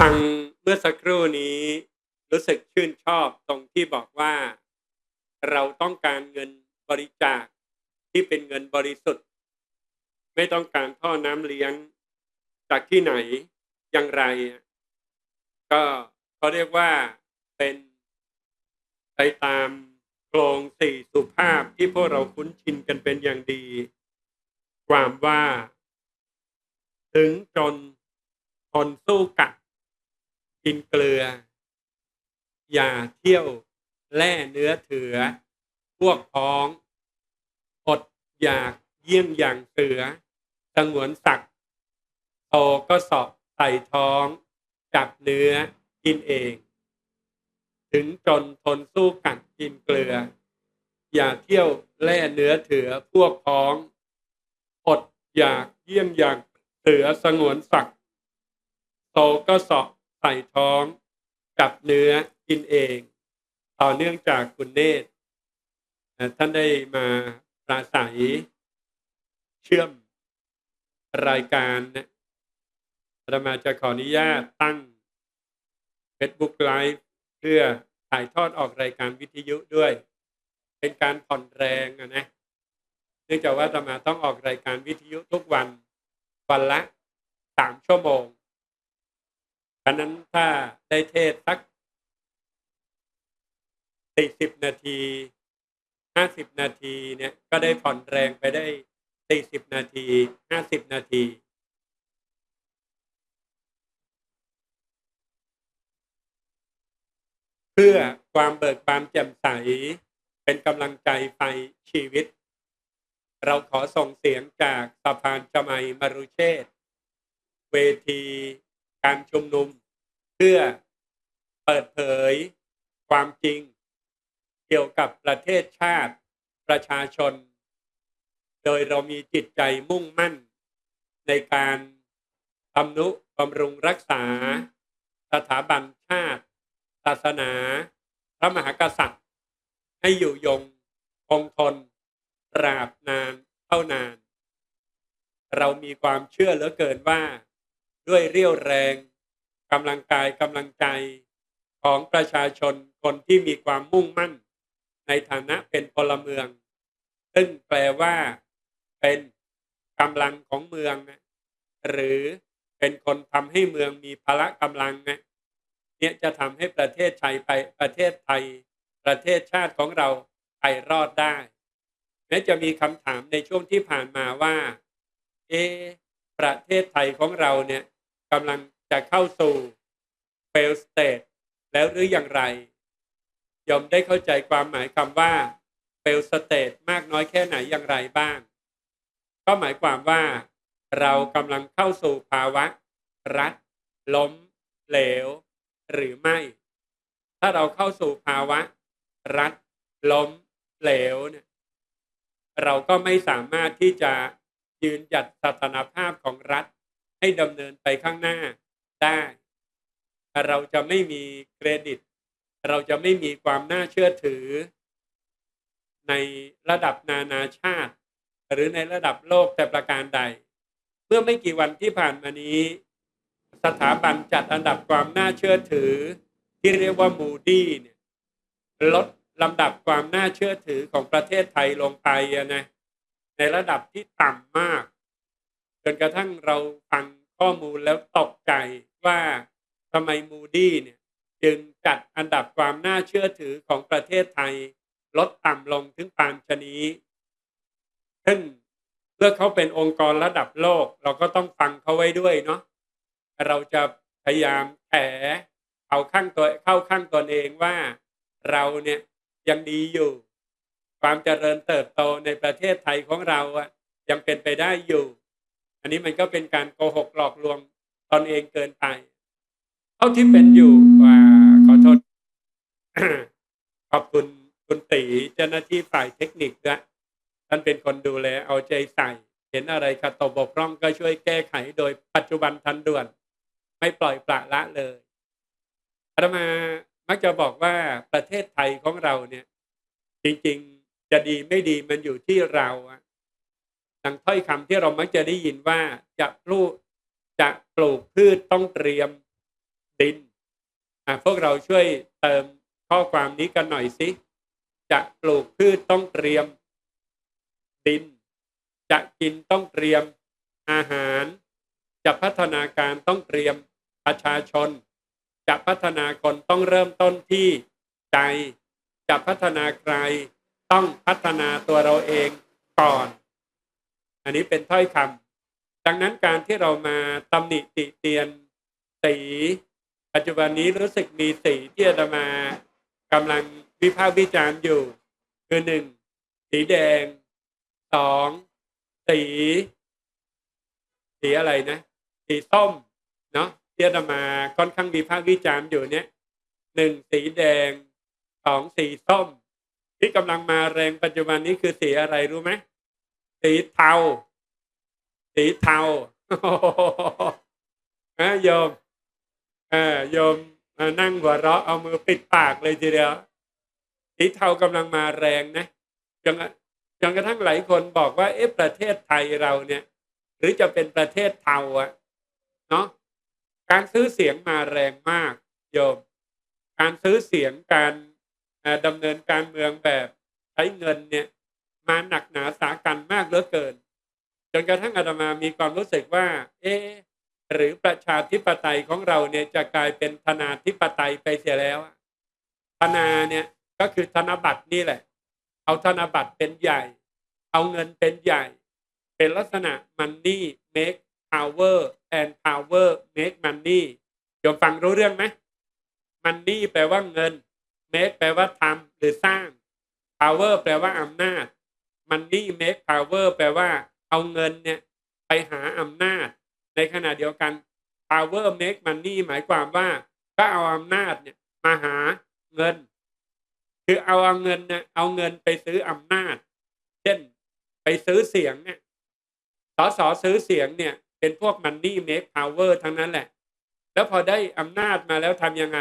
ฟังเมื่อสักครู่นี้ รู้สึกชื่นชอบตรงที่บอกว่า เราต้องการเงินบริจาคที่เป็นเงินบริสุทธิ์ ไม่ต้องการท่อน้ำเลี้ยงจากที่ไหนอย่างไร ก็เขาเรียกว่าเป็นไปตามโครงสี่สุภาพที่พวกเราคุ้นชินกันเป็นอย่างดี ความว่า ถึงจนทนสู้กัด กินเกลือ อย่าเที่ยวแล่เนื้อเถือ พวกพ้อง อดอยากเยี่ยงอย่างเสือสงวนสักดิ์โตก็สอบใส่ท้อง จับเนื้อกินเอง ถึงจนทนสู้กัดกินเกลือ อย่าเที่ยวแล่เนื้อเถือพวกพ้อง อดอยากเยี่ยงอย่างเสือสงวนสักดิ์โตก็สอบ ใส่ท้องจับเนื้อกินเอง ต่อเนื่องจากคุณเนตรท่านได้มาปราศัยเชื่อมรายการนะอามาจะขออนุญาตตั้ง Facebook Live เพื่อถ่ายทอดออกรายการวิทยุด้วย เป็นการผ่อนแรงนะเนื่องจากว่าอาตมาต้องออกรายการวิทยุทุกวัน วันละสามชั่วโมง ฉะนั้นถ้าได้เทศสักสี่สิบนาทีห้าสิบนาทีเนี่ยก็ได้ผ่อนแรงไปได้สี่สิบนาทีห้าสิบนาที เพื่อความเบิกบานแจ่มใส เป็นกำลังใจไปชีวิต เราขอส่งเสียงจากสะพานจมัยมรุเชษเวที การชุมนุม เพื่อเปิดเผยความจริง เกี่ยวกับประเทศชาติประชาชน โดยเรามีจิตใจมุ่งมั่น ในการทำนุบำรุงรักษา สถาบันชาติ ศาสนา พระมหากษัตริย์ ให้อยู่ยงคงทนตราบนานเท่านาน เรามีความเชื่อเหลือเกินว่า ด้วยเรี่ยวแรงกำลังกายกำลังใจของประชาชนคนที่มีความมุ่งมั่น ในฐานะเป็นพลเมือง ซึ่งแปลว่าเป็นกำลังของเมืองนะหรือเป็นคนทำให้เมืองมีพละกำลังนะเนี่ยจะทำให้ประเทศไทยไปประเทศไทย ประเทศชาติของเราไปรอดได้แม้จะมีคำถามในช่วงที่ผ่านมาว่า เอ ประเทศไทยของเราเนี่ย กำลังจะเข้าสู่ fail state แล้วหรืออย่างไรยอมได้เข้าใจความหมายคำว่า fail state มากน้อยแค่ไหนอย่างไรบ้าง ก็หมายความว่า เรากำลังเข้าสู่ภาวะ รัฐล้ม เหลว หรือไม่ ถ้าเราเข้าสู่ภาวะ รัฐล้ม เหลวเนี่ยเราก็ไม่สามารถที่จะยืนหยัดสถานภาพของรัฐ ให้ดำเนินไปข้างหน้าได้ เราจะไม่มีเครดิต เราจะไม่มีความน่าเชื่อถือ ในระดับนานาชาติ หรือในระดับโลกแต่ประการใด เมื่อไม่กี่วันที่ผ่านมานี้ สถาบันจัดอันดับความน่าเชื่อถือ ที่เรียกว่ามูดี้เนี่ยลดลำดับความน่าเชื่อถือของประเทศไทยลงไปนะในระดับที่ต่ำมาก จนกระทั่งเราฟังข้อมูลแล้วตกใจว่าทำไมมูดี้เนี่ยจึงจัดอันดับความน่าเชื่อถือของประเทศไทย ลดต่ำลงถึงปานชนีซึ่งเมื่อเขาเป็นองค์กรระดับโลก เราก็ต้องฟังเขาไว้ด้วยเนาะเราจะพยายามแถเอาข้างตัวเข้าข้างตนเองว่าเราเนี่ยยังดีอยู่ ความเจริญเติบโตในประเทศไทยของเราอะยังเป็นไปได้อยู่ อันนี้มันก็เป็นการโกหกหลอกลวงตนเองเกินไปเท่าที่เป็นอยู่ว่าขอโทษขอบคุณคุณตีเจ้าหน้าที่ฝ่ายเทคนิคด้วยท่านเป็นคนดูแลเอาใจใส่ เห็นอะไรขัดตกบกพร่องก็ช่วยแก้ไขโดยปัจจุบันทันด่วน ไม่ปล่อยปละละเลยอาตมามักจะบอกว่าประเทศไทยของเราเนี่ย จริง ๆ จะดีไม่ดีมันอยู่ที่เราอะ ดังถ้อยคำที่เรามักจะได้ยินว่าจะปลูกจะปลูกพืชต้องเตรียมดินอะพวกเราช่วยเติมข้อความนี้กันหน่อยสิจะปลูกพืชต้องเตรียมดิน จะกินต้องเตรียมอาหาร จะพัฒนาการต้องเตรียมประชาชน จะพัฒนาคนต้องเริ่มต้นที่ใจ จะพัฒนาใครต้องพัฒนาตัวเราเองก่อน อันนี้เป็นถ้อยคำดังนั้นการที่เรามาตำหนิติเตียนสีปัจจุบันนี้รู้สึกมีสีที่อาตมากำลังวิพากษ์วิจารณ์อยู่ คือหนึ่งสีแดงสองสีสีอะไรนะ สีส้มเนาะที่อาตมาค่อนข้างวิพากษ์วิจารณ์อยู่เนี้ยหนึ่งสีแดงสองสีส้ม ที่กำลังมาแรงปัจจุบันนี้คือสีอะไรรู้ไหม สีเทาสีเทาอะโยมเออโยมนั่งหัวเราะเอามือปิดปากเลยทีเดียวสีเทากำลังมาแรงนะจนจนกระทั่งหลายคนบอกว่าเอ๊ะประเทศไทยเราเนี่ย หรือจะเป็นประเทศเทาอะเนาะการซื้อเสียงมาแรงมากโยม การซื้อเสียงการดำเนินการเมืองแบบใช้เงินเนี่ย มาหนักหนาสากันมากเหลือเกิน จนกระทั่งอาตมามีความรู้สึกว่า เอ๊หรือประชาธิปไตยของเราเนี่ยจะกลายเป็นธนาธิปไตยไปเสียแล้วอะธนาเนี่ยก็คือธนบัตรนี่แหละ เอาธนบัตรเป็นใหญ่ เอาเงินเป็นใหญ่ เป็นลักษณะ money make power and power make money โยมฟังรู้เรื่องไหม money แปลว่าเงิน make แปลว่าทำหรือสร้าง power แปลว่าอำนาจ money make power แปลว่าเอาเงินเนี่ยไปหาอำนาจ ในขณะเดียวกัน power make money หมายความว่าก็เอาอำนาจเนี่ยมาหาเงิน คือเอาเอาเงินเนี่ยเอาเงินไปซื้ออำนาจ เช่นไปซื้อเสียงเนี่ยสอสอซื้อเสียงเนี่ย เป็นพวก money make power ทั้งนั้นแหละ แล้วพอได้อำนาจมาแล้วทำยังไง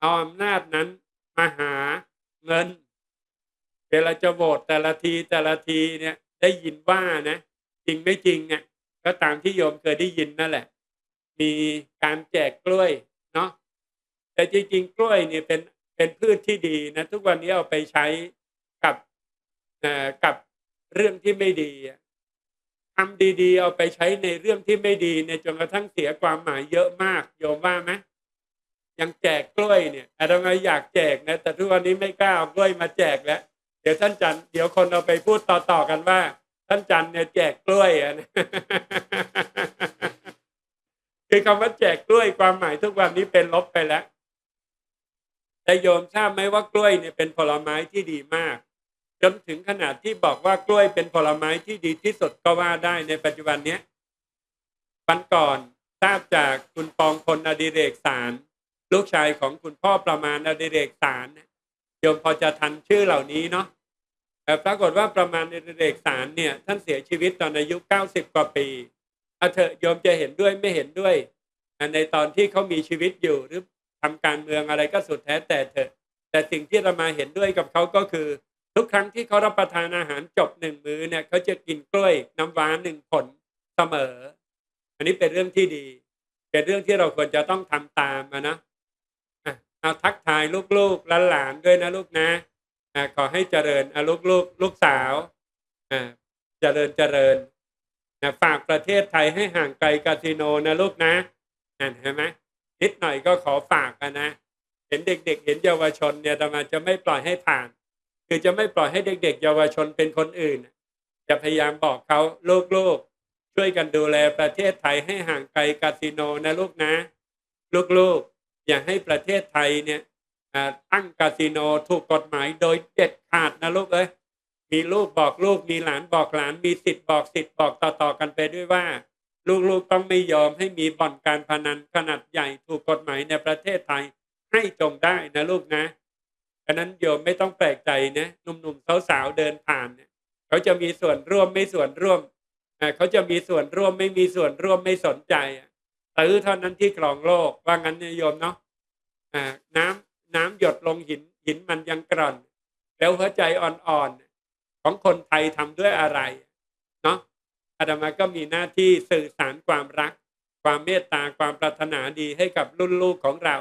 เอาอำนาจนั้นมาหาเงิน เวลาจะโหวตแต่ละทีแต่ละทีเนี่ยได้ยินว่านะ จริงไม่จริงเนี่ยก็ตามที่โยมเคยได้ยินนั่นแหละ มีการแจกกล้วยเนาะแต่จริงๆ กล้วยเนี่ยเป็นเป็นพืชที่ดีนะทุกวันนี้เอาไปใช้กับกับเรื่องที่ไม่ดีทำดีๆ เอาไปใช้ในเรื่องที่ไม่ดีเนี่ยจนกระทั่งเสียความหมายเยอะมากโยมว่าไหมยังแจกกล้วยเนี่ยอาตมาอยากแจกนะแต่ทุกวันนี้ไม่กล้าเอากล้วยมาแจกแล้ว เดี๋ยวท่านจันเดี๋ยวคนเอาไปพูดต่อๆกันว่า ท่านจันเนี่ยแจกกล้วยอะนะคือคำว่าแจกกล้วยความหมายทุกวันนี้เป็นลบไปแล้ว แต่โยมทราบไหมว่ากล้วยเนี่ยเป็นผลไม้ที่ดีมาก จนถึงขนาดที่บอกว่ากล้วยเป็นผลไม้ที่ดีที่สุดก็ว่าได้ในปัจจุบันเนี้ยวันก่อนทราบจากคุณปองพลอดิเรกสาร ลูกชายของคุณพ่อประมาณอดิเรกสารเนี่ย โยมพอจะทันชื่อเหล่านี้เนาะแต่ปรากฏว่าประมาณอดิเรกสารเนี่ยท่านเสียชีวิตตอนอายุเก้าสิบกว่าปีเอาเถอะโยมจะเห็นด้วยไม่เห็นด้วย ในตอนที่เขามีชีวิตอยู่หรือทำการเมืองอะไรก็สุดแท้แต่เถอะ แต่สิ่งที่เรามาเห็นด้วยกับเขาก็คือ ทุกครั้งที่เขารับประทานอาหารจบหนึ่งมื้อเนี่ยเขาจะกินกล้วยน้ำว้าหนึ่งผลเสมอ อันนี้เป็นเรื่องที่ดี เป็นเรื่องที่เราควรจะต้องทำตามอะนะ เอาทักทายลูกๆหลานๆด้วยนะลูกนะอะขอให้เจริญอะลูกๆลูกสาวอะเจริญเจริญนะฝากประเทศไทยให้ห่างไกลคาสิโนนะลูกนะนั่นเห็นไหมนิดหน่อยก็ขอฝากกันนะ เห็นเด็ก ๆ เห็นเยาวชนเนี่ยแต่มาจะไม่ปล่อยให้ผ่าน คือจะไม่ปล่อยให้เด็ก ๆ เยาวชนเป็นคนอื่น จะพยายามบอกเขาลูกๆช่วยกันดูแลประเทศไทยให้ห่างไกลคาสิโนนะลูกนะ ลูกๆ อย่าให้ประเทศไทยเนี่ยตั้งคาสิโนถูกกฎหมายโดยเด็ดขาดนะลูกเอ้ยมีลูกบอกลูกมีหลานบอกหลานมีสิทธิ์บอกสิทธิ์บอกต่อๆกันไปด้วยว่า ลูกๆต้องไม่ยอมให้มีบ่อนการพนันขนาดใหญ่ถูกกฎหมายในประเทศไทยให้จงได้นะลูกนะอันนั้นโยมไม่ต้องแปลกใจนะหนุ่มๆสาวๆเดินผ่านเนี่ยเขาจะมีส่วนร่วมไม่ส่วนร่วมเขาจะมีส่วนร่วมไม่มีส่วนร่วมไม่สนใจอะ ตื้อเท่านั้นที่ครองโลก ว่างั้นเนี่ยโยมเนาะอ่าน้ำน้ำหยดลงหินหินมันยังกร่อน แล้วหัวใจอ่อนๆของคนไทยทำด้วยอะไรเนาะอาตมาก็มีหน้าที่สื่อสารความรัก ความเมตตาความปรารถนาดีให้กับรุ่นลูกของเรา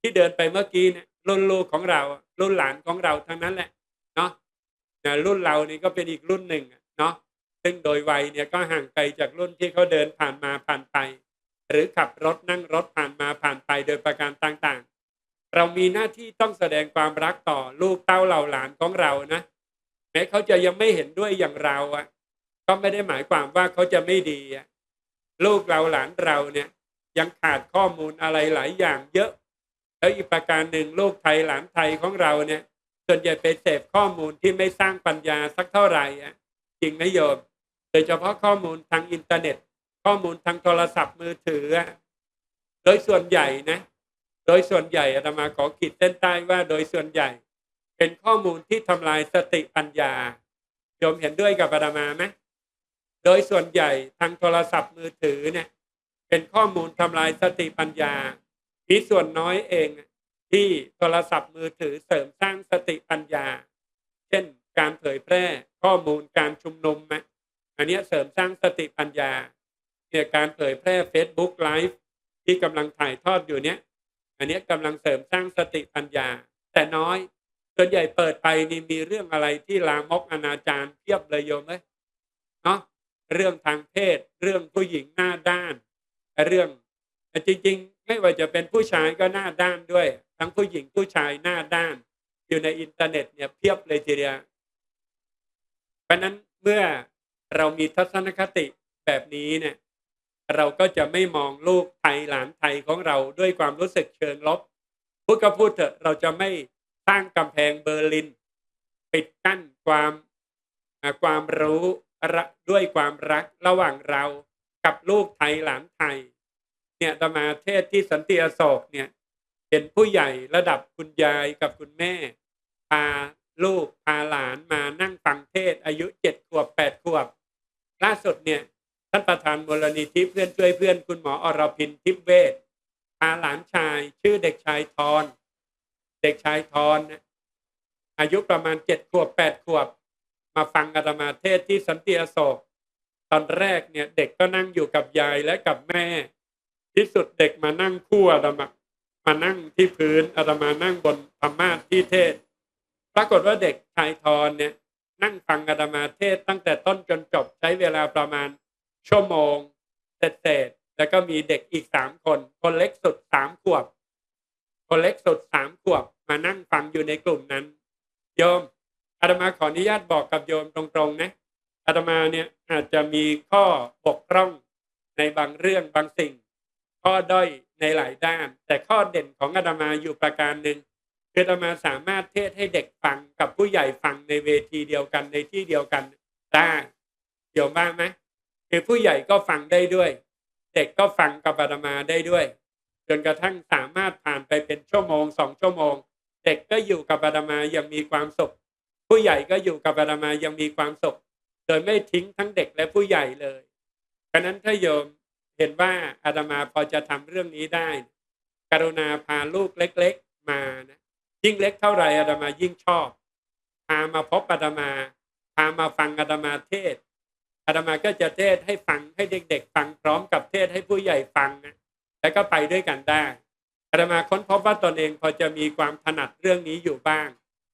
ที่เดินไปเมื่อกี้เนี่ยรุ่นลูกของเรา รุ่นหลานของเราทั้งนั้นแหละเนาะรุ่นเรานี่ก็เป็นอีกรุ่นหนึ่งเนาะซึ่งโดยวัยเนี่ยก็ห่างไกลจากรุ่นที่เขาเดินผ่านมาผ่านไป หรือขับรถนั่งรถผ่านมาผ่านไปโดยประการต่างๆ เรามีหน้าที่ต้องแสดงความรักต่อลูกเต้าเหล่าหลานของเรานะ แม้เขาจะยังไม่เห็นด้วยอย่างเราอะก็ไม่ได้หมายความว่าเขาจะไม่ดีอะลูกเราหลานเราเนี่ย ยังขาดข้อมูลอะไรหลายอย่างเยอะ แล้วอีกประการหนึ่งลูกไทยหลานไทยของเราเนี่ย ส่วนใหญ่ไปเสพข้อมูลที่ไม่สร้างปัญญาสักเท่าไหร่อะจริงไหมโยม โดยเฉพาะข้อมูลทางอินเทอร์เน็ต ข้อมูลทางโทรศัพท์มือถือ โดยส่วนใหญ่นะ โดยส่วนใหญ่อาตมาขอขีดเส้นใต้ว่าโดยส่วนใหญ่ เป็นข้อมูลที่ทำลายสติปัญญาโยมเห็นด้วยกับอาตมาไหมโดยส่วนใหญ่ทางโทรศัพท์มือถือเนี่ย เป็นข้อมูลทำลายสติปัญญามีส่วนน้อยเองที่โทรศัพท์มือถือเสริมสร้างสติปัญญา เช่นการเผยแพร่ข้อมูลการชุมนุมอันนี้เสริมสร้างสติปัญญา เนี่ยการเผยแพร่ Facebook Live ที่กำลังถ่ายทอดอยู่เนี้ยอันนี้กำลังเสริมสร้างสติปัญญา แต่น้อยส่วนใหญ่เปิดไปนี่มีเรื่องอะไรที่ลามกอนาจารเพียบเลยโยมเอ้ยเนาะเรื่องทางเพศ เรื่องผู้หญิงหน้าด้าน เรื่องจริง ๆ ไม่ว่าจะเป็นผู้ชายก็หน้าด้านด้วย ทั้งผู้หญิงผู้ชายหน้าด้าน อยู่ในอินเทอร์เน็ตเนี่ยเพียบเลยทีเดียวเพราะนั้นเมื่อเรามีทัศนคติแบบนี้เนี่ย เราก็จะไม่มองลูกไทยหลานไทยของเราด้วยความรู้สึกเชิงลบพูดก็พูดเถอะเราจะไม่สร้างกำแพงเบอร์ลิน ปิดกั้นความความรู้ด้วยความรักระหว่างเรากับลูกไทยหลานไทย เนี่ยตมาเทศที่สันติอโศกเนี่ยเห็นผู้ใหญ่ระดับคุณยายกับคุณแม่พาลูกพาหลานมานั่งฟังเทศอายุเจ็ดขวบแปดขวบ ล่าสุดเนี่ย ท่านประธานมูลนิธิเพื่อนช่วยเพื่อนคุณหมออรพินทิพเวศพาหลานชาย ชื่อเด็กชายทอน เด็กชายทอนนะอายุประมาณเจ็ดขวบแปดขวบ มาฟังอาตมาเทศที่สันติอโศกตอนแรกเนี่ยเด็กก็นั่งอยู่กับยายและกับแม่ ที่สุดเด็กมานั่งคู่อาตมามานั่งที่พื้นอาตมานั่งบนธรรมาที่เทศ ปรากฏว่าเด็กชายทอนเนี่ยนั่งฟังอาตมาเทศตั้งแต่ต้นจนจบใช้เวลาประมาณ ชั่วโมงเศษแล้วก็มีเด็กอีกสามคน คนเล็กสุดสามขวบ คนเล็กสุดสามขวบ มานั่งฟังอยู่ในกลุ่มนั้น โยมอาตมาขออนุญาตบอกกับโยมตรงๆนะอาตมาเนี่ยอาจจะมีข้อบกพร่องในบางเรื่องบางสิ่ง ข้อด้อยในหลายด้าน แต่ข้อเด่นของอาตมาอยู่ประการหนึ่งคืออาตมาสามารถเทศให้เด็กฟังกับผู้ใหญ่ฟังในเวทีเดียวกันในที่เดียวกันได้โยมบ้างไหม คือผู้ใหญ่ก็ฟังได้ด้วย เด็กก็ฟังกับอาตมาได้ด้วย จนกระทั่งสามารถผ่านไปเป็นชั่วโมงสองชั่วโมง เด็กก็อยู่กับอาตมายังมีความสุข ผู้ใหญ่ก็อยู่กับอาตมายังมีความสุข โดยไม่ทิ้งทั้งเด็กและผู้ใหญ่เลยเพราะนั้นถ้าโยมเห็นว่าอาตมาพอจะทำเรื่องนี้ได้ กรุณาพาลูกเล็ก ๆมานะยิ่งเล็กเท่าไหร่อาตมายิ่งชอบ พามาพบอาตมา พามาฟังอาตมาเทศ อาตมาก็จะเทศให้ฟังให้เด็ก ๆ ฟังพร้อมกับเทศให้ผู้ใหญ่ฟังนะแล้วก็ไปด้วยกันได้อาตมาค้นพบว่าตนเองพอจะมีความถนัดเรื่องนี้อยู่บ้าง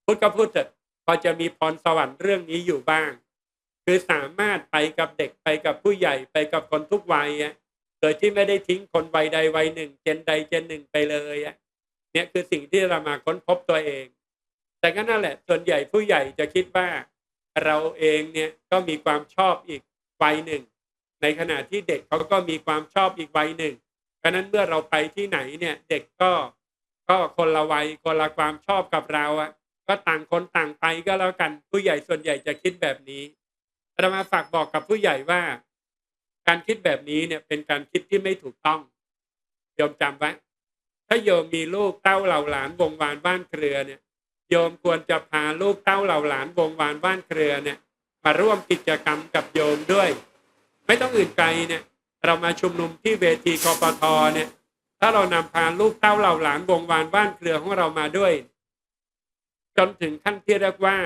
พูดก็พูดเถอะพอจะมีพรสวรรค์เรื่องนี้อยู่บ้าง คือสามารถไปกับเด็กไปกับผู้ใหญ่ไปกับคนทุกวัยอะโดยที่ไม่ได้ทิ้งคนวัยใดวัยหนึ่ง เจนใดเจนหนึ่งไปเลยอะเนี่ยคือสิ่งที่เรามาค้นพบตัวเอง แต่ก็นั่นแหละส่วนใหญ่ผู้ใหญ่จะคิดว่า เราเองเนี่ยก็มีความชอบอีกวัยหนึ่ง ในขณะที่เด็กเขาก็มีความชอบอีกวัยหนึ่งเพราะนั้นเมื่อเราไปที่ไหนเนี่ยเด็กก็ก็คนละวัยคนละความชอบกับเราอะก็ต่างคนต่างไปก็แล้วกันผู้ใหญ่ส่วนใหญ่จะคิดแบบนี้เรามาฝากบอกกับผู้ใหญ่ว่า การคิดแบบนี้เนี่ยเป็นการคิดที่ไม่ถูกต้องโยมจำไว้ถ้าโยมมีลูกเต้าเหล่าหลานวงวานบ้านเครือเนี่ย โยมควรจะพาลูกเต้าเหล่าหลานวงวานบ้านเครือเนี่ยมาร่วมกิจกรรมกับโยมด้วย ไม่ต้องอื่นไกลเนี่ยเรามาชุมนุมที่เวทีคอปทเนี่ย ถ้าเรานำพาลูกเต้าเหล่าหลานวงวานบ้านเครือของเรามาด้วย จนถึงขั้นที่เรียกว่า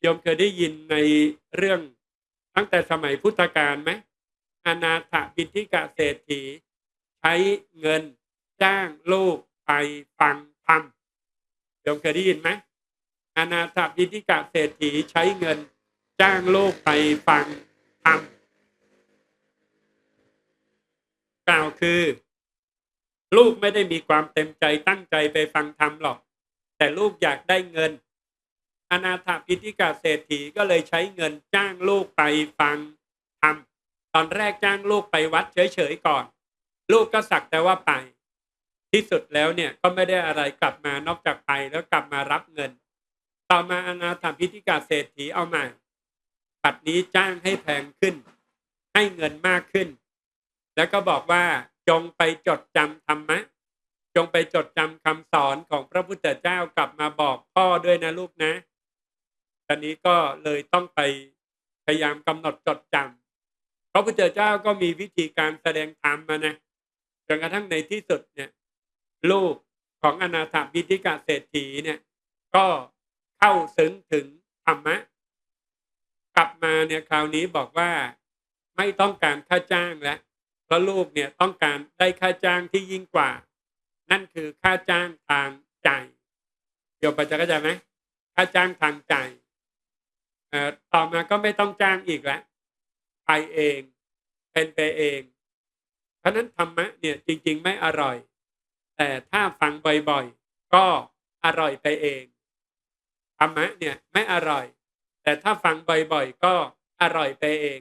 โยมเคยได้ยินในเรื่องตั้งแต่สมัยพุทธกาลไหมอนาถบินทิกะเศรษฐี ใช้เงินจ้างลูกไปฟังธรรม โยมเคยได้ยินไหมอนาถบินิกาเศรษฐีใช้เงิน จ้างลูกไปฟังธรรมกล่าวคือ ลูกไม่ได้มีความเต็มใจตั้งใจไปฟังธรรมหรอก แต่ลูกอยากได้เงิน อนาถปิฎกาเศรษฐีก็เลยใช้เงินจ้างลูกไปฟังธรรมตอนแรกจ้างลูกไปวัดเฉยๆก่อน ลูกก็สักแต่ว่าไป ที่สุดแล้วเนี่ยก็ไม่ได้อะไรกลับมานอกจากไปแล้วกลับมารับเงิน ต่อมาอนาถปิฎกาเศรษฐีเอาใหม่ปัดนี้จ้างให้แพงขึ้น ให้เงินมากขึ้น แล้วก็บอกว่าจงไปจดจำธรรมะ จงไปจดจำคำสอนของพระพุทธเจ้ากลับมาบอกพ่อด้วยนะลูกนะตอนนี้ก็เลยต้องไปพยายามกำหนดจดจำพระพุทธเจ้าก็มีวิธีการแสดงธรรมมานะจนกระทั่งในที่สุดเนี่ย ลูกของอนาถบิณฑิกาเศรษฐีเนี่ย ก็เข้าซึ้งถึงธรรมะ กลับมาเนี่ยคราวนี้บอกว่าไม่ต้องการค่าจ้างแล้วเพราะลูกเนี่ยต้องการได้ค่าจ้างที่ยิ่งกว่า นั่นคือค่าจ้างทางใจเดี๋ยวปัจจัยเข้าใจไหมค่าจ้างทางใจต่อมาก็ไม่ต้องจ้างอีกแล้วไปเอง เป็นไปเอง เพราะนั้นธรรมะเนี่ยจริง ๆ ไม่อร่อย แต่ถ้าฟังบ่อยๆ ก็อร่อยไปเองธรรมะเนี่ยไม่อร่อย แต่ถ้าฟังบ่อยๆ ก็อร่อยไปเอง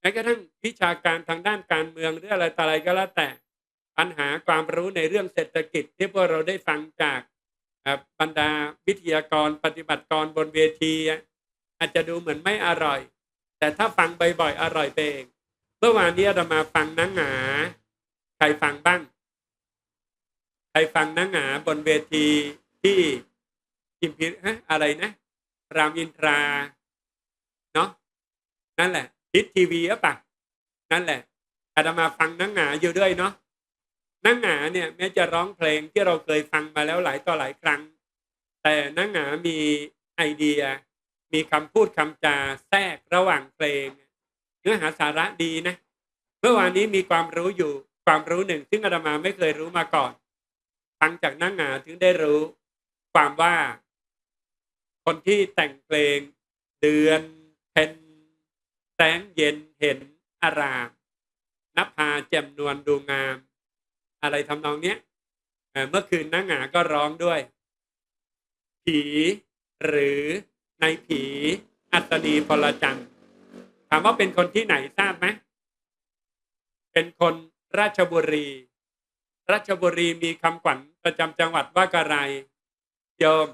แม้กระทั่งวิชาการทางด้านการเมืองหรืออะไรต่ออะไรก็แล้วแต่ปัญหาความรู้ในเรื่องเศรษฐกิจที่พวกเราได้ฟังจากบรรดาวิทยากรปฏิบัติกรบนเวที อาจจะดูเหมือนไม่อร่อย แต่ถ้าฟังบ่อยๆอร่อยไปเองเมื่อวานนี้เรามาฟังนังหาใครฟังบ้าง ใครฟังนังหาบนเวทีที่พิมพ์ฮะอะไรนะ รามอินทรา เนาะนั่นแหละทิศทีวีรือเปล่านั่นแหละอาตมาฟังนังหาอยู่ด้วยเนาะนังหาเนี่ยแม้จะร้องเพลงที่เราเคยฟังมาแล้วหลายต่อหลายครั้ง แต่นังหามีไอเดีย มีคำพูดคำจาแทรกระหว่างเพลง เนื้อหาสาระดีนะ เมื่อวานนี้มีความรู้อยู่ความรู้หนึ่ง ซึ่งอาตมาไม่เคยรู้มาก่อน ฟังจากนังหงาถึงได้รู้ความว่า คนที่แต่งเพลง เดือนเพ็ญแสงเย็นเห็นอารามนับพาแจ่มนวลดูงาม อะไรทำนองเนี้ยเมื่อคืนนังหงาก็ร้องด้วย ผีหรือในผีอัศนีพลจันทร์ถามว่าเป็นคนที่ไหนทราบไหมเป็นคนราชบุรี ราชบุรีมีคำขวัญ ประจำจังหวัดว่ากะไรโยม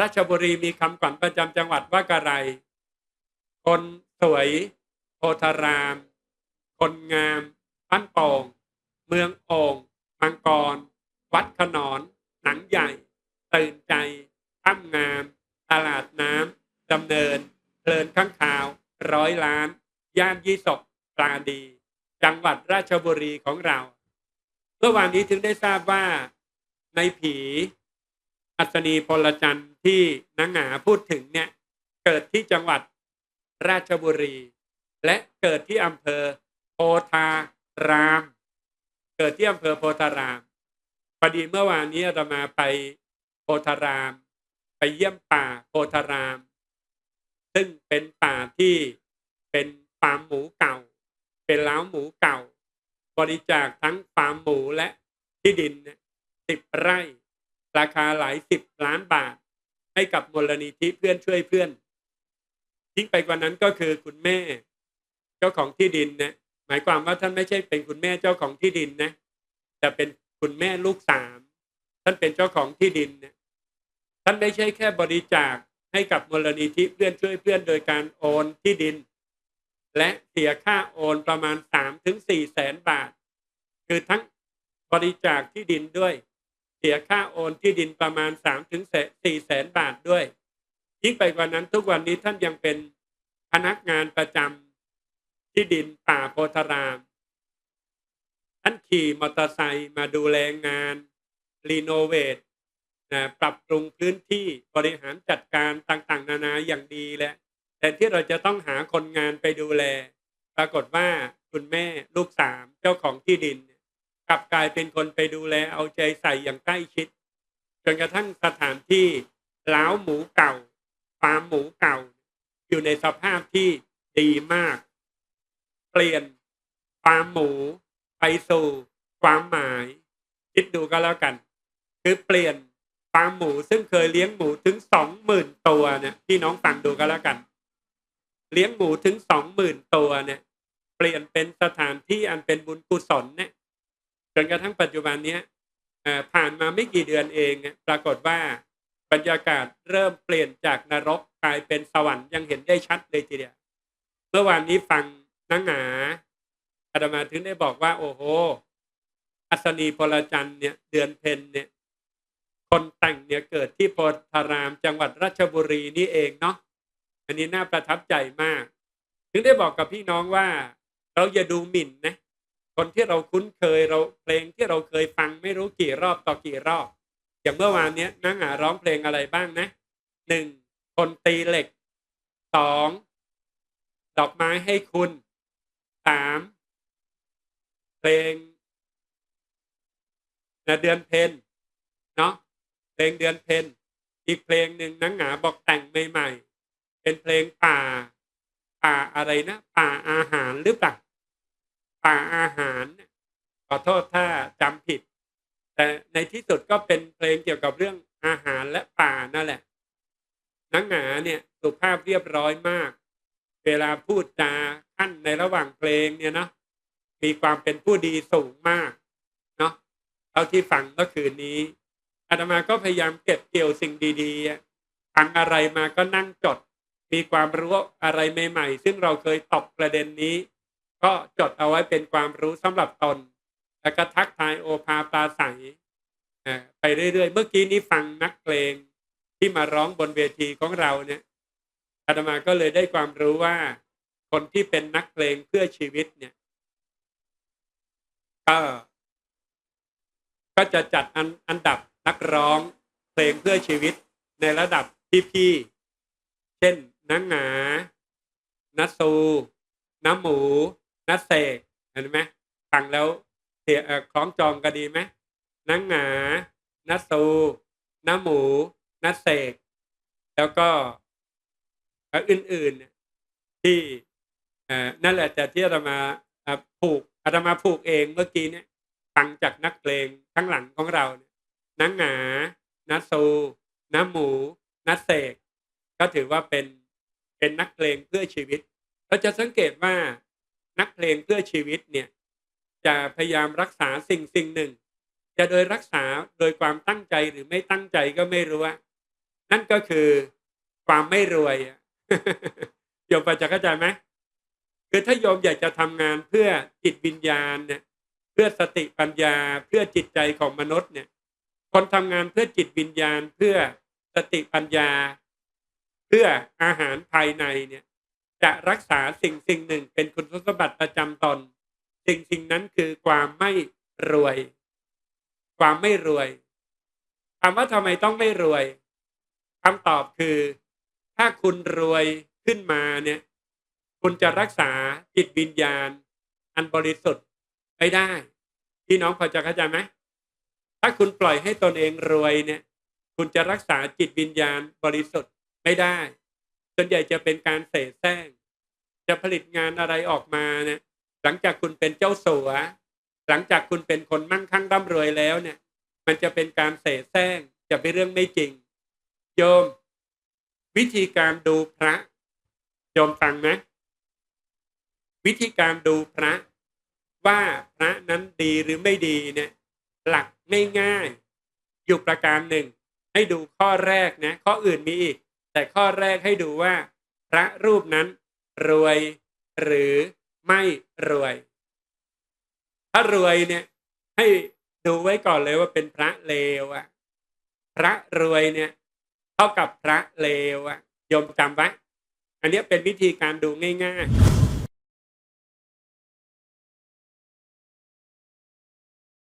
ราชบุรีมีคำขวัญประจำจังหวัดว่ากะไร คนสวยโพธาราม คนงามปั้นโป่งเมืองโอ่งมังกร วัดขนอน หนังใหญ่ ตื่นใจถ้ำงาม ตลาดน้ำดำเนิน เพลินข้างข่าว ร้อยล้าน ย่านยี่ศกปลาดี จังหวัดราชบุรีของเรา เมื่อวานนี้ถึงได้ทราบว่าในผีอัศนีพลจันทร์ที่นางหงาพูดถึงเนี่ยเกิดที่จังหวัดราชบุรี และเกิดที่อำเภอโพธาราม เกิดที่อำเภอโพธารามพอดีเมื่อวานนี้เรามาไปโพธาราม ไปเยี่ยมป่าโพธาราม ซึ่งเป็นป่าที่เป็นฟาร์มหมูเก่า เป็นเล้าหมูเก่า บริจาคทั้งฟาร์มหมูและที่ดินสิบไร่ ราคาหลายสิบล้านบาท ให้กับมูลนิธิเพื่อนช่วยเพื่อนยิ่งไปกว่านั้นก็คือคุณแม่ เจ้าของที่ดินนะหมายความว่าท่านไม่ใช่เป็นคุณแม่เจ้าของที่ดินนะแต่เป็นคุณแม่ลูกสามท่านเป็นเจ้าของที่ดินนะท่านไม่ใช่แค่บริจาคให้กับมูลนิธิเพื่อนช่วยเพื่อนโดยการโอนที่ดิน และเสียค่าโอนประมาณสามถึงสี่แสนบาท คือทั้งบริจาคที่ดินด้วย เสียค่าโอนที่ดินประมาณสามถึงสี่แสนบาทด้วย ยิ่งไปกว่านั้นทุกวันนี้ท่านยังเป็นพนักงานประจำที่ดินป่าโพธาราม ท่านขี่มอเตอร์ไซค์มาดูแลงานรีโนเวทนะปรับปรุงพื้นที่บริหารจัดการต่างๆ นานาอย่างดีแหละ แต่ที่เราจะต้องหาคนงานไปดูแล ปรากฏว่าคุณแม่ลูกสามเจ้าของที่ดินกลับกลายเป็นคนไปดูแลเอาใจใส่อย่างใกล้ชิดจนกระทั่งสถานที่เล้าหมูเก่าฟาร์มหมูเก่า อยู่ในสภาพที่ดีมาก เปลี่ยนฟาร์มหมูไปสู่ความหมายคิดดูก็แล้วกัน คือเปลี่ยนฟาร์มหมูซึ่งเคยเลี้ยงหมูถึงสองหมื่นตัวเนี่ยพี่น้องฟังดูก็แล้วกัน เลี้ยงหมูถึงสองหมื่นตัวเนี่ย เปลี่ยนเป็นสถานที่อันเป็นบุญกุศลเนี่ยจนกระทั่งปัจจุบันเนี้ยผ่านมาไม่กี่เดือนเองเนี่ยปรากฏว่าบรรยากาศเริ่มเปลี่ยนจากนรกกลายเป็นสวรรค์ยังเห็นได้ชัดเลยทีเดียวเมื่อวานนี้ฟังนังหาอาตมาถึงได้บอกว่า โอ้โห อัศนีพลจันเนี่ยเดือนเพ็ญเนี่ย คนแต่งเนี่ยเกิดที่โพธารามจังหวัดราชบุรีนี่เองเนาะ อันนี้น่าประทับใจมาก ถึงได้บอกกับพี่น้องว่า เราอย่าดูหมิ่นนะ คนที่เราคุ้นเคยเราเพลงที่เราเคยฟังไม่รู้กี่รอบต่อกี่รอบ อย่างเมื่อวานนี้นังหาร้องเพลงอะไรบ้างนะหนึ่งคนตีเหล็กสองดอกไม้ให้คุณสามเพลงนะเดือนเพนเนาะเพลงเดือนเพนอีกเพลงหนึ่งนังหาบอกแต่งใหม่ๆ เป็นเพลงป่า ป่าอะไรนะ ป่าอาหารหรือเปล่าป่าอาหารขอโทษถ้าจำผิด แต่ในที่สุดก็เป็นเพลงเกี่ยวกับเรื่องอาหารและป่านั่นแหละนังหาเนี่ยสุภาพเรียบร้อยมาก เวลาพูดจาขั้นในระหว่างเพลงเนี่ยเนาะมีความเป็นผู้ดีสูงมากเนาะเท่าที่ฟังเมื่อคืนนี้อาตมาก็พยายามเก็บเกี่ยวสิ่งดีๆอะฟังอะไรมาก็นั่งจด มีความรู้อะไรใหม่ๆ ซึ่งเราเคยตอบประเด็นนี้ ก็จดเอาไว้เป็นความรู้สำหรับตน แล้วก็ทักทายโอภาปราศัยไปเรื่อยๆ เมื่อกี้นี้ฟังนักเพลงที่มาร้องบนเวทีของเราเนี่ยอาตมาก็เลยได้ความรู้ว่าคนที่เป็นนักเพลงเพื่อชีวิตเนี่ย ก็ก็จะจัดอันอันดับนักร้องเพลงเพื่อชีวิตในระดับพี่ๆเช่น นังหนานัสูน้ำหมูนัเสกเห็นไหมฟังแล้วเสียคล้องจองก็ดีไหมนังหนานัสูน้ำหมูนัเสกแล้วก็อื่นๆที่อ่อนั่นแหละแต่ที่อาตมาผูกอาตมาผูกเองเมื่อกี้เนี่ยฟังจากนักเพลงข้างหลังของเราเนี่ยนังหนานัสูน้ำหมูนัเสกก็ถือว่าเป็น เป็นนักเพลงเพื่อชีวิต เราจะสังเกตว่านักเพลงเพื่อชีวิตเนี่ยจะพยายามรักษาสิ่งสิ่งหนึ่ง จะโดยรักษาโดยความตั้งใจหรือไม่ตั้งใจก็ไม่รู้ว่านั่นก็คือความไม่รวยอะโยมพอจะเข้าใจไหมคือถ้าโยมอยากจะทำงานเพื่อจิตวิญญาณเนี่ย เพื่อสติปัญญาเพื่อจิตใจของมนุษย์เนี่ย คนทำงานเพื่อจิตวิญญาณ เพื่อสติปัญญา พื่ออาหารภายในเนี่ยจะรักษาสิ่งสิ่งหนึ่งเป็นคุณสมบัติประจำตน สิ่งสิ่งนั้นคือความไม่รวย ความไม่รวยถามว่าทำไมต้องไม่รวยคำตอบคือ ถ้าคุณรวยขึ้นมาเนี่ย คุณจะรักษาจิตวิญญาณ อันบริสุทธิ์ไม่ได้ พี่น้องพอจะเข้าใจไหมถ้าคุณปล่อยให้ตนเองรวยเนี่ย คุณจะรักษาจิตวิญญาณบริสุทธิ์ ไม่ได้ส่วนใหญ่จะเป็นการเสแสร้งจะผลิตงานอะไรออกมาเนี่ยหลังจากคุณเป็นเจ้าสัว หลังจากคุณเป็นคนมั่งคั่งร่ำรวยแล้วเนี่ย มันจะเป็นการเสแสร้งจะเป็นเรื่องไม่จริง โยม วิธีการดูพระ โยมฟังนะวิธีการดูพระ ว่าพระนั้นดีหรือไม่ดีเนี่ย หลักง่ายๆอยู่ประการหนึ่ง ให้ดูข้อแรกนะ ข้ออื่นมีอีก แต่ข้อแรกให้ดูว่า พระรูปนั้น รวยหรือไม่รวย ถ้ารวยเนี่ยให้ดูไว้ก่อนเลยว่าเป็นพระเลวอะพระรวยเนี่ย เท่ากับพระเลวอะยมจำไว้ อันนี้เป็นวิธีการดูง่าย ๆ